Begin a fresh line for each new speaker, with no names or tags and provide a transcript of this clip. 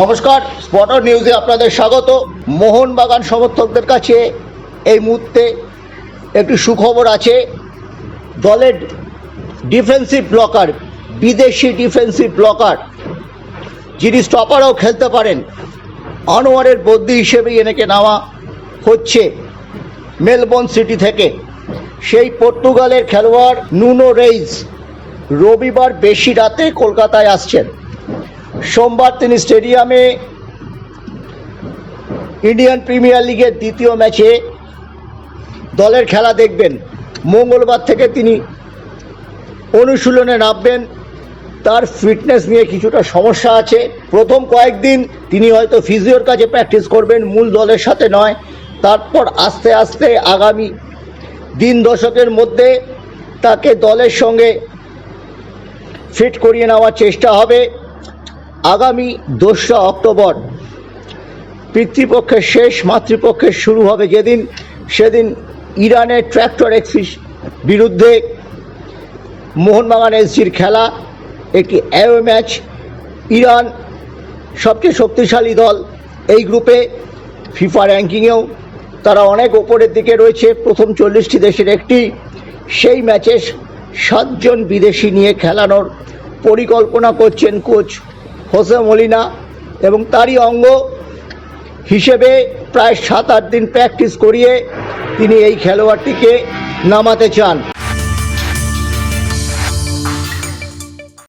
নমস্কার স্পটার নিউজে আপনাদের স্বাগত। মোহনবাগান সমর্থকদের কাছে এই মুহূর্তে একটি সুখবর আছে। দলের ডিফেন্সিভ ব্লকার বিদেশি ডিফেন্সিভ ব্লকার যিনি স্টপারও খেলতে পারেন, আনোয়ারের বদ্যি হিসেবে এনেকে নেওয়া হচ্ছে মেলবোর্ন সিটি থেকে। সেই পর্তুগালের খেলোয়াড় নুনো রেইজ রবিবার বেশি রাতে কলকাতায় আসছেন। সোমবার তিনি স্টেডিয়ামে ইন্ডিয়ান প্রিমিয়ার লিগের দ্বিতীয় ম্যাচে দলের খেলা দেখবেন। মঙ্গলবার থেকে তিনি অনুশীলনে নামবেন। তার ফিটনেস নিয়ে কিছুটা সমস্যা আছে। প্রথম কয়েকদিন তিনি হয়তো ফিজিওর কাছে প্র্যাকটিস করবেন, মূল দলের সাথে নয়। তারপর আস্তে আস্তে আগামী দিন দশকের মধ্যে তাকে দলের সঙ্গে ফিট করিয়ে নেওয়ার চেষ্টা হবে। আগামী দোসরা অক্টোবর পিতৃপক্ষের শেষ, মাতৃপক্ষের শুরু হবে যেদিন, সেদিন ইরানের ট্র্যাক্টর এক্সিস বিরুদ্ধে মোহনবাগান এসজির খেলা, একটি অ্যাওয়ে ম্যাচ ইরান সবচেয়ে শক্তিশালী দল এই গ্রুপে ফিফা র্যাঙ্কিংয়েও। তারা অনেক ওপরের দিকে রয়েছে, প্রথম চল্লিশটি দেশের একটি। সেই ম্যাচে সাতজন বিদেশি নিয়ে খেলানোর পরিকল্পনা করছেন কোচ হোসে মলিনা এবং তারই অঙ্গ হিসেবে প্রায় সাত আট দিন প্র্যাকটিস করিয়ে তিনি এই খেলোয়াড়টিকে নামাতে চান।